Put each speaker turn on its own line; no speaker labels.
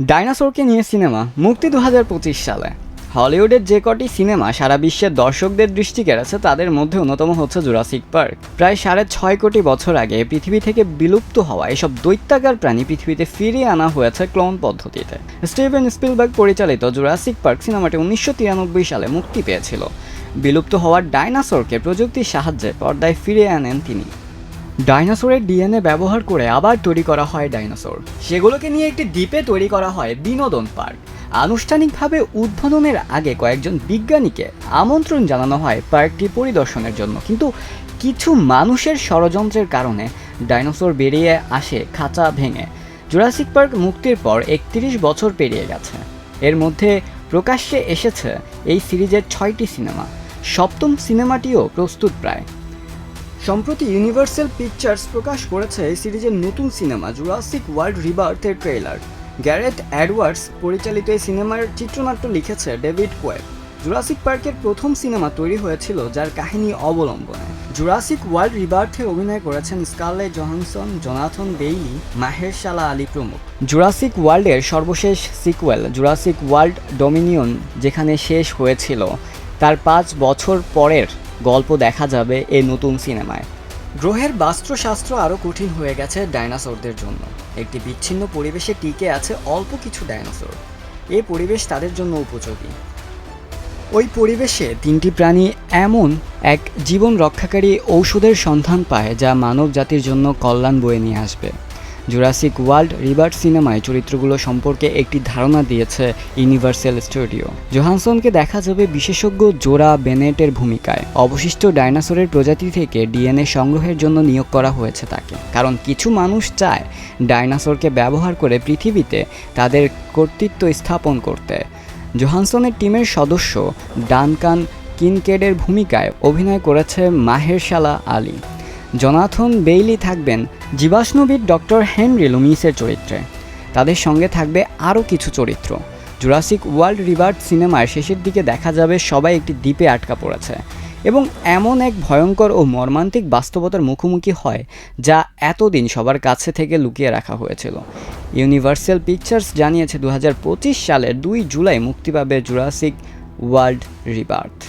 ডাইনোসরকে নিয়ে সিনেমা মুক্তি দু হাজার পঁচিশ সালে। হলিউডের যে কটি সিনেমা সারা বিশ্বের দর্শকদের দৃষ্টি কেড়েছে, তাদের মধ্যে অন্যতম হচ্ছে জুরাসিক পার্ক। প্রায় সাড়ে ছয় কোটি বছর আগে পৃথিবী থেকে বিলুপ্ত হওয়া এসব দৈত্যাকার প্রাণী পৃথিবীতে ফিরিয়ে আনা হয়েছে ক্লোন পদ্ধতিতে। স্টিভেন স্পিলবার্গ পরিচালিত জুরাসিক পার্ক সিনেমাটি উনিশশো তিরানব্বই সালে মুক্তি পেয়েছিল। বিলুপ্ত হওয়ার ডাইনোসরকে প্রযুক্তির সাহায্যে পর্দায় ফিরিয়ে আনেন তিনি। ডাইনোসরের ডিএনএ ব্যবহার করে আবার তৈরি করা হয় ডাইনোসর। সেগুলোকে নিয়ে একটি দ্বীপে তৈরি করা হয় বিনোদন পার্ক। আনুষ্ঠানিকভাবে উদ্বোধনের আগে কয়েকজন বিজ্ঞানীকে আমন্ত্রণ জানানো হয় পার্কটি পরিদর্শনের জন্য। কিন্তু কিছু মানুষের ষড়যন্ত্রের কারণে ডাইনোসর বেরিয়ে আসে খাঁচা ভেঙে। জুরাসিক পার্ক মুক্তির পর একত্রিশ বছর পেরিয়ে গেছে। এর মধ্যে প্রকাশ্যে এসেছে এই সিরিজের ছয়টি সিনেমা। সপ্তম সিনেমাটিও প্রস্তুত প্রায়। সম্প্রতি ইউনিভার্সাল পিকচার্স প্রকাশ করেছে এই সিরিজের নতুন সিনেমা জুরাসিক ওয়ার্ল্ড রিবার্থের ট্রেলার গ্যারেথ অ্যাডওয়ার্ডস পরিচালিত এই সিনেমার চিত্রনাট্য লিখেছে ডেভিড কোয়েব জুরাসিক পার্কের প্রথম সিনেমা তৈরি হয়েছিল যার কাহিনী অবলম্বনে। জুরাসিক ওয়ার্ল্ড রিবার্থে অভিনয় করেছেন Scarlett Johansson Jonathan Bailey Mahershala Ali প্রমুখ। জুরাসিক ওয়ার্ল্ডের সর্বশেষ সিকুয়েল জুরাসিক ওয়ার্ল্ড ডোমিনিয়ন যেখানে শেষ হয়েছিল, তার পাঁচ বছর পরের গল্প দেখা যাবে এই নতুন সিনেমায়। গ্রহের বাস্ত্রশাস্ত্র আরও কঠিন হয়ে গেছে ডাইনোসরদের জন্য। একটি বিচ্ছিন্ন পরিবেশে টিকে আছে অল্প কিছু ডাইনোসর। এই পরিবেশ তাদের জন্য উপযোগী। ওই পরিবেশে তিনটি প্রাণী এমন এক জীবন রক্ষাকারী ঔষধের সন্ধান পায় যা মানব জাতির জন্য কল্যাণ বয়ে নিয়ে আসবে। জুরাসিক ওয়ার্ল্ড রিবার্ট সিনেমায় চরিত্রগুলো সম্পর্কে একটি ধারণা দিয়েছে ইউনিভার্সাল স্টুডিও জোহানসনকে দেখা যাবে বিশেষজ্ঞ জোরা বেনেটের ভূমিকায়। অবশিষ্ট ডাইনোসরের প্রজাতি থেকে ডিএনএ সংগ্রহের জন্য নিয়োগ করা হয়েছে তাকে। কারণ কিছু মানুষ চায় ডাইনোসরকে ব্যবহার করে পৃথিবীতে তাদের কর্তৃত্ব স্থাপন করতে। জোহানসনের টিমের সদস্য ডানকান কিনকেডের ভূমিকায় অভিনয় করেছে মাহেরশালা আলী। জনাথন বেইলি থাকবেন জীবাশ্মবিদ ডক্টর হেনরি লুমিসের চরিত্রে। তাদের সঙ্গে থাকবে আরও কিছু চরিত্র। জুরাসিক ওয়ার্ল্ড রিভার্ট সিনেমার শেষের দিকে দেখা যাবে সবাই একটি দ্বীপে আটকা পড়েছে এবং এমন এক ভয়ঙ্কর ও মর্মান্তিক বাস্তবতার মুখোমুখি হয় যা এতদিন সবার কাছে থেকে লুকিয়ে রাখা হয়েছিল। ইউনিভার্সাল পিকচার্স জানিয়েছে দু হাজার পঁচিশ সালের দুই জুলাই মুক্তি পাবে জুরাসিক ওয়ার্ল্ড রিবার্থ